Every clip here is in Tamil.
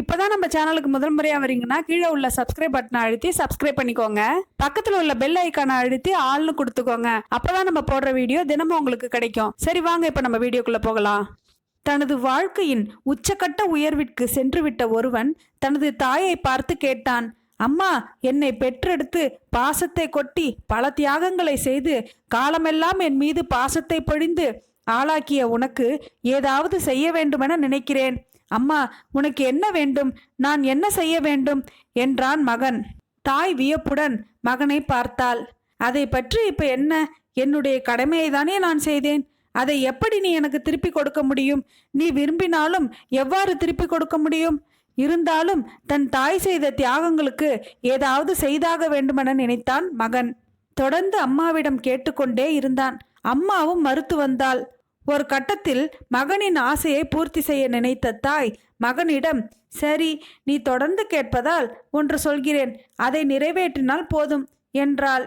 இப்போதான் நம்ம சேனலுக்கு முதல் முறையாக வரீங்கன்னா கீழே உள்ள சப்ஸ்கிரைப் பட்டனை அழுத்தி சப்ஸ்கிரைப் பண்ணிக்கோங்க. பக்கத்தில் உள்ள பெல் ஐக்கானை அழுத்தி ஆள்னு கொடுத்துக்கோங்க. அப்போதான் நம்ம போடுற வீடியோ தினமும் உங்களுக்கு கிடைக்கும். சரி வாங்க இப்போ நம்ம வீடியோக்குள்ளே போகலாம். தனது வாழ்க்கையின் உச்சக்கட்ட உயர்விற்கு சென்றுவிட்ட ஒருவன் தனது தாயை பார்த்து கேட்டான் அம்மா என்னை பெற்றெடுத்து பாசத்தை கொட்டி பல தியாகங்களை செய்து காலமெல்லாம் என் மீது பாசத்தை பொழிந்து ஆளாக்கிய உனக்கு ஏதாவது செய்ய வேண்டுமென நினைக்கிறேன். அம்மா உனக்கு என்ன வேண்டும்? நான் என்ன செய்ய வேண்டும்? என்றான் மகன். தாய் வியப்புடன் மகனை பார்த்தாள். அதை பற்றி இப்ப என்ன? என்னுடைய கடமையை தானே நான் செய்தேன். அதை எப்படி நீ எனக்கு திருப்பி கொடுக்க முடியும்? நீ விரும்பினாலும் எவ்வாறு திருப்பி கொடுக்க முடியும்? இருந்தாலும் தன் தாய் செய்த தியாகங்களுக்கு ஏதாவது செய்தாக வேண்டுமென நினைத்தான் மகன். தொடர்ந்து அம்மாவிடம் கேட்டுக்கொண்டே இருந்தான். அம்மாவும் மறுத்து வந்தாள். ஒரு கட்டத்தில் மகனின் ஆசையை பூர்த்தி செய்ய நினைத்த தாய் மகனிடம் சரி நீ தொடர்ந்து கேட்பதால் ஒன்று சொல்கிறேன். அதை நிறைவேற்றினால் போதும் என்றாள்.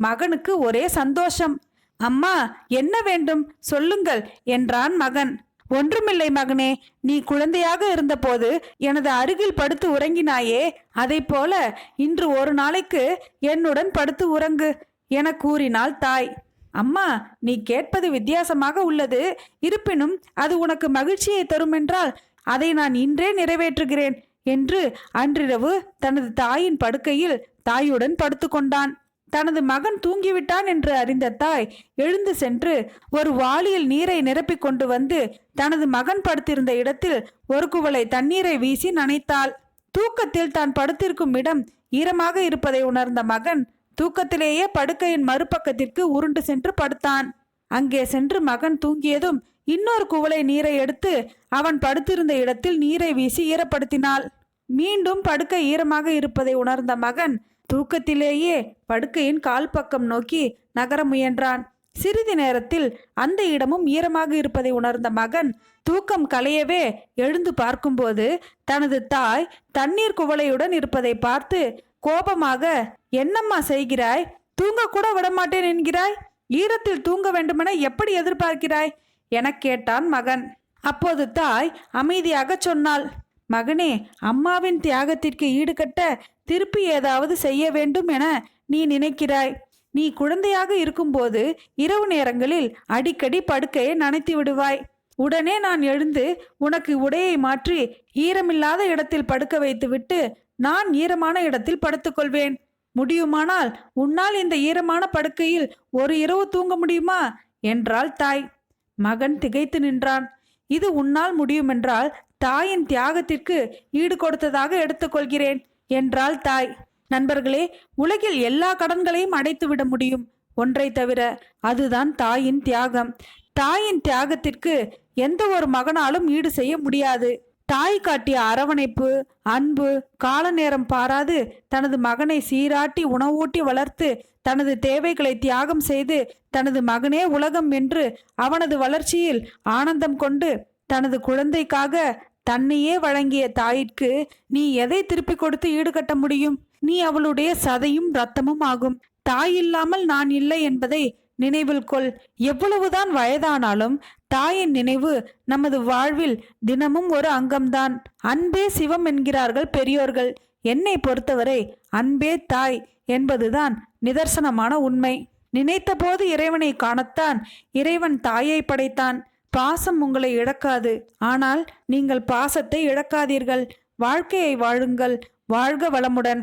மகனுக்கு ஒரே சந்தோஷம். அம்மா என்ன வேண்டும்? சொல்லுங்கள் என்றான் மகன். ஒன்றுமில்லை மகனே நீ குழந்தையாக இருந்தபோது எனது அருகில் படுத்து உறங்கினாயே. அதை போல இன்று ஒரு நாளைக்கு என்னுடன் படுத்து உறங்கு என கூறினாள் தாய். அம்மா நீ கேட்பது வித்தியாசமாக உள்ளது. இருப்பினும் அது உனக்கு மகிழ்ச்சியை தருமென்றால் அதை நான் இன்றே நிறைவேற்றுகிறேன் என்று அன்றிரவு தனது தாயின் படுக்கையில் தாயுடன் படுத்துக்கொண்டான். தனது மகன் தூங்கிவிட்டான் என்று அறிந்த தாய் எழுந்து சென்று ஒரு வாளியில் நீரை நிரப்பிக் கொண்டு வந்து தனது மகன் படுத்திருந்த இடத்தில் ஒரு குவளை தண்ணீரை வீசி நனைத்தாள். தூக்கத்தில் தான் படுத்திருக்கும் இடம் ஈரமாக இருப்பதை உணர்ந்த மகன் தூக்கத்திலேயே படுக்கையின் மறுபக்கத்திற்கு உருண்டு சென்று படுத்தான். அங்கே சென்று மகன் தூங்கியதும் இன்னொரு குவளை நீரை எடுத்து அவன் படுத்திருந்த இடத்தில் நீரை வீசி ஈரப்படுத்தினாள். மீண்டும் படுக்கை ஈரமாக இருப்பதை உணர்ந்த மகன் தூக்கத்திலேயே படுக்கையின் கால் பக்கம் நோக்கி நகர முயன்றான். சிறிது நேரத்தில் அந்த இடமும் ஈரமாக இருப்பதை உணர்ந்த மகன் தூக்கம் கலையவே எழுந்து பார்க்கும்போது தனது தாய் தண்ணீர் குவளையுடன் இருப்பதை பார்த்து கோபமாக என்னம்மா செய்கிறாய்? தூங்க கூட விடமாட்டேன் என்கிறாய்? ஈரத்தில் தூங்க வேண்டுமென எப்படி எதிர்பார்க்கிறாய்? எனக் கேட்டான் மகன். அப்போது தாய் அமைதியாக சொன்னாள் மகனே அம்மாவின் தியாகத்திற்கு ஈடுகட்ட திருப்பி ஏதாவது செய்ய வேண்டும் என நீ நினைக்கிறாய். நீ குழந்தையாக இருக்கும்போது இரவு நேரங்களில் அடிக்கடி படுக்கையை நனைத்து விடுவாய். உடனே நான் எழுந்து உனக்கு உடையை மாற்றி ஈரமில்லாத இடத்தில் படுக்க வைத்துவிட்டு நான் ஈரமான இடத்தில் படுத்துக்கொள்வேன். முடியுமானால் உன்னால் இந்த ஈரமான படுக்கையில் ஒரு இரவு தூங்க முடியுமா? என்றாள் தாய். மகன் திகைத்து நின்றான். இது உன்னால் முடியுமென்றால் தாயின் தியாகத்திற்கு ஈடு கொடுத்ததாக எடுத்துக்கொள்கிறேன் என்றாள் தாய். நண்பர்களே உலகில் எல்லா கடன்களையும் அடைத்து விட முடியும். ஒன்றை தவிர அதுதான் தாயின் தியாகம். தாயின் தியாகத்திற்கு எந்த ஒரு மகனாலும் ஈடு செய்ய முடியாது. தாய் காட்டிய அரவணைப்பு அன்பு கால நேரம் பாராது தனது மகனை சீராட்டி உணவூட்டி வளர்த்து தனது தேவைகளை தியாகம் செய்து தனது மகனே உலகம் என்று அவனது வளர்ச்சியில் ஆனந்தம் கொண்டு தனது குழந்தைக்காக தன்னையே வழங்கிய தாயிற்கு நீ எதை திருப்பி கொடுத்து ஈடுகட்ட முடியும்? நீ அவளுடைய சதையும் ரத்தமும் ஆகும். தாய் இல்லாமல் நான் இல்லை என்பதை நினைவில் கொள். எவ்வளவுதான் வயதானாலும் தாயின் நினைவு நமது வாழ்வில் தினமும் ஒரு அங்கம்தான். அன்பே சிவம் என்கிறார்கள் பெரியோர்கள். என்னை பொறுத்தவரை அன்பே தாய் என்பதுதான் நிதர்சனமான உண்மை. நினைத்தபோது இறைவனை காணத்தான் இறைவன் தாயை படைத்தான். பாசம் உங்களை இழக்காது. ஆனால் நீங்கள் பாசத்தை இழக்காதீர்கள். வாழ்க்கையை வாழுங்கள். வாழ்க வளமுடன்.